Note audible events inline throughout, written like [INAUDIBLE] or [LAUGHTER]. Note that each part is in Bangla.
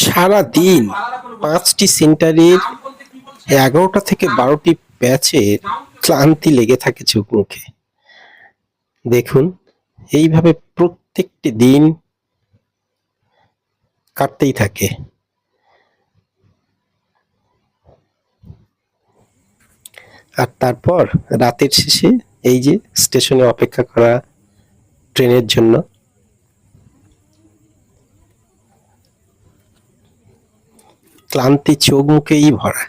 সারা দিন পাঁচটি সেন্টারের এগারোটা থেকে বারোটি ব্যাচের ক্লান্তি লেগে থাকে চোখ মুখে। দেখুন, এইভাবে প্রত্যেকটি দিন কাটতেই থাকে। আর তারপর রাতের শেষে এই যে স্টেশনে অপেক্ষা করা ট্রেনের জন্য ক্লান্তি চোখ মুখেই ভরা।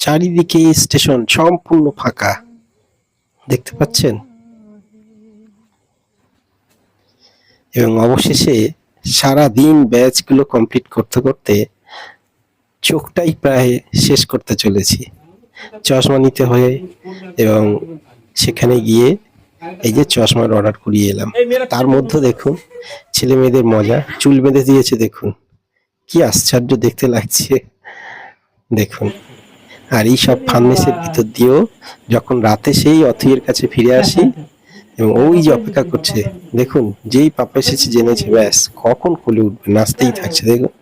চারিদিকে স্টেশন সম্পূর্ণ ফাঁকা। দেখতে পাচ্ছেন? এবং অবশেষে সারা দিন ব্যাচগুলো কমপ্লিট করতে করতে চোখটাই প্রায় শেষ করতে চলেছি। চশমা নিতে হয়ে এবং সেখানে গিয়ে এই যে চশমার অর্ডার করিয়ে এলাম। তার মধ্যে দেখুন, ছেলে মেয়েদের মজা। চুল বেঁধে দিয়েছে, দেখুন। কি আশ্চর্য দেখতে লাগছে। দেখুন। আর এই সব ফার্মেসির ভিতর দিয়েও যখন রাতে সেই অথইয়ের কাছে ফিরে আসি, এবং ওই যে অপেক্ষা করছে, দেখুন, যেই পাপা এসেছে, জেনেছে, ব্যাস, কখন কোলে উঠবে, নাচতেই থাকছে, দেখুন।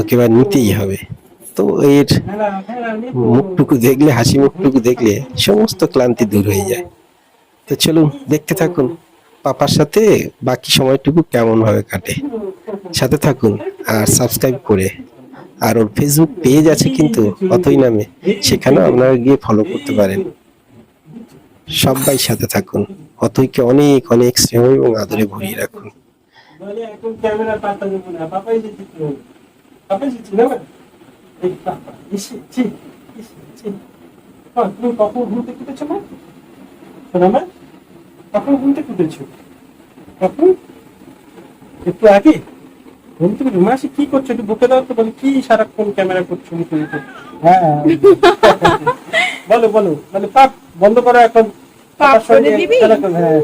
ওকে এবার নিতেই হবে। তো এর মুখটুকু দেখলে হাসি মুখটুকু দেখলে, সমস্ত ক্লান্তি দূর হয়ে যায়। তো চলুন দেখতে থাকুন পাপার সাথে বাকি সময়টুকু কেমন ভাবে কাটে সাথে থাকুন আর সাবস্ক্রাইব করে আর ওর ফেসবুক পেজ আছে কিন্তু অতই নামে সেখানেও আপনারা গিয়ে ফলো করতে পারেন সবাই সাথে থাকুন অতইকে অনেক অনেক স্নেহ এবং আদরে ভরিয়ে রাখুন বলে এখন ক্যামেরা পাতা দেবো না পাপাই যে চিত্র হবে। পাপাই যে চিত্র হবে? এই পাপা, ইসি, ছি, ইসি, ছি। মা, তুমি কখন ঘুম থেকে কখন ঘুম থেকে উঠেছো? কখন? একটু আগে। ঘুম থেকে উঠে- মাসি কি করছ? একটু বুকে দাও তো বলে কি সারাক্ষণ ক্যামেরা করছ মুখে মুখে হ্যাঁ। [LAUGHS] বলো বলো। মানে পাপ বন্ধ করো এখন। পাপ পাপার সঙ্গে খেলা করো, হ্যাঁ।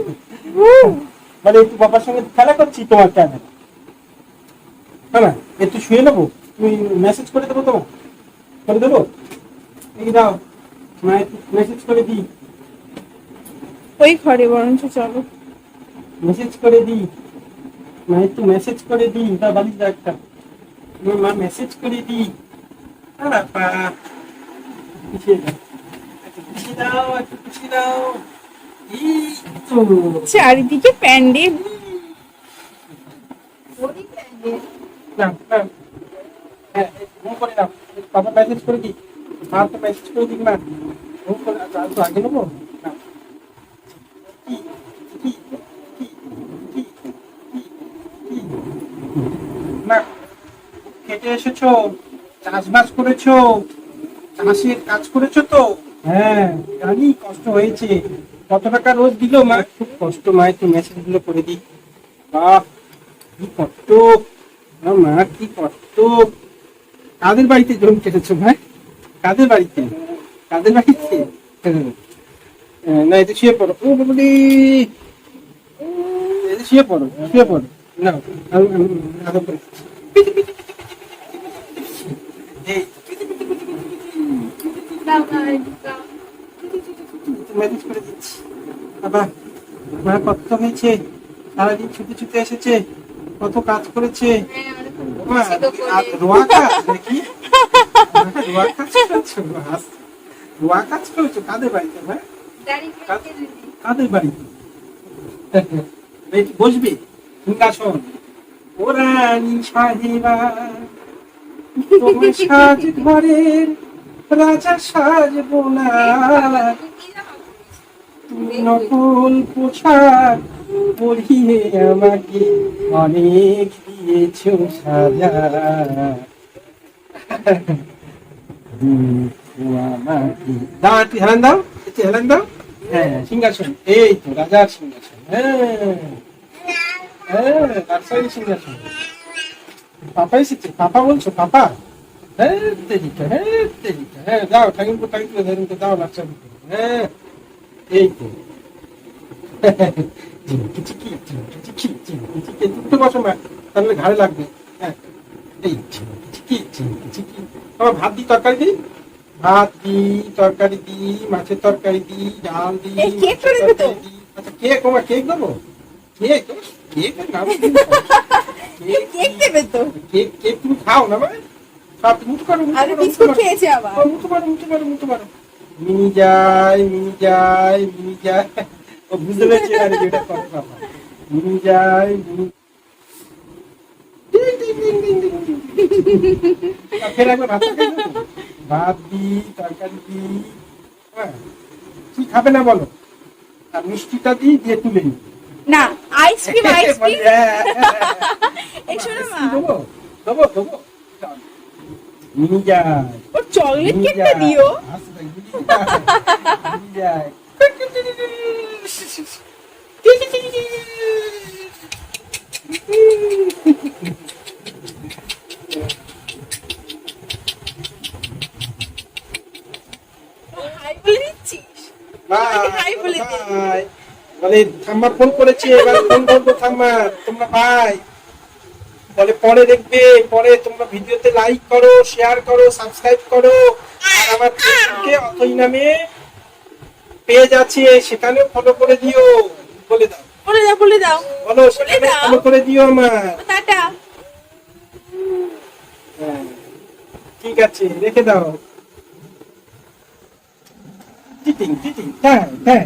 মানে একটু বাবার সঙ্গে খেলা করছি তোমার ক্যামেরা। হ্যাঁ না একটু শুয়ে নেব? তুমি মেসেজ করে দেবো তোমার? করে দেবো? এই দাও মেসেজ করে দিই। ওই ঘরে বরঞ্চ চলো। মেসেজ করে দিই। মা একটু মেসেজ করে দিই তা দাও একটা। মা মেসেজ করে দিই। পিছিয়ে দাও পিছিয়ে দাও একটু পিছিয়ে দাও। চারিদিকে প্যান্ডেল। হ্যাঁ, মেসেজ করে দিই। মা তো মেসেজ করে দিক না। আগে নেব নাও। কি? কি? কি? কি? কি? কি? না খেটে এসেছ চাষবাস করেছ চাষের কাজ করেছ তো হ্যাঁ জানি কষ্ট হয়েছে কত টাকা রোজ দিল মা খুব কষ্ট মা একটু মেসেজগুলো করে দিই বাহ কি কষ্ট মা কি কষ্ট কাদের বাড়িতে জমি কেটেছো ভাই কাদের বাড়িতে কাদের বাড়িতে হ্যাঁ, না এটা শুয়ে পড়ো ও এটা শুয়ে পড়ো শুয়ে পড়ো না আমি- আমি- আদর করে দিচ্ছি। এই, ম্যানেজ করে দিচ্ছি। বাবা মা কত হয়েছে সারাদিন ছুটে ছুটে এসেছে কত কাজ করেছে। রোয়া কাজ নাকি রোয়া কাজ করেছ রোয়া কাজ করেছ কাদের বাড়িতে ভাই কাদের বাড়িতে? বসবি? সিংহাসন ও রানী সাহেবা তোমার সাজ ঘরের রাজা সাজবো না। নকল পোশাক পরিয়ে আমাকে অনেক দিয়েছ সাজা। দাও একটু হেলান দাও, একটু হেলান দাও। হ্যাঁ সিংহাসন। এই তো, রাজার সিংহাসন। হ্যাঁ। হ্যাঁ রাজশাহী পাপা বলছো, পাপা? হ্যাঁ তেরিকা হ্যাঁ তেরিকা হ্যাঁ যাও ঠাকুরকে ঠাকুরকে ধরুন দাও বাচ্চা হ্যাঁ এই তো চিমকি চিকি চিমকি চিকি চিমকি চিকি একটু বসো মা তাহলে ঘাড়ে লাগবে হ্যাঁ এই চিমকি চিকি চিমকি চিকি আমার ভাত দিই তরকারি দিই ভাত দিই তরকারি দিই মাছের তরকারি দিই ডাল দিই কেক করে দিই। আচ্ছা কেক ওমা কেক দেবো কেক কেক নাম কেক দেবে তো কেক কেক তুমি খাও না ভাই খাও মুঠো করো আরে বিস্কুট খেয়েছে আবার। মুঠো করো মুঠো করো মুঠো করো মিনি যায় মিনি যায় মিনি যায় ও বুঝতে পেরেছি আরে যেটা করে বাবা মিনি যায় মিনি ডিং, ডিং, ডিং, ডিং, ডিং, ডিং, ডিং। আর ফের একবার ভাত ভাত দি তরকারি দি। হ্যাঁ। কি খাবে না বলো? আর মিষ্টিটা দিই দিয়ে তুলে না আইসক্রিম আইসক্রিম এই শোনো মা। দেবো? দেবো দেবো। মিনি ওর চকলেট কেকটা দিও ঠাম্মা ফোন করেছে এবার ফোন করব ঠাম্মা। তোমরা ভাই বলে পরে দেখবে পরে তোমরা ভিডিওতে লাইক করো শেয়ার করো সাবস্ক্রাইব করো। আর আমার ফেসবুকে অথই নামে পেজ আছে সেখানেও ফলো করে দিও। বলে দাও। বলে দাও বলে দাও। বলো সেখানে। ফলো করে দিও আমার। টাটা। হ্যাঁ। ঠিক আছে রেখে দাও। টিটিং টিটিং। হ্যাঁ হ্যাঁ।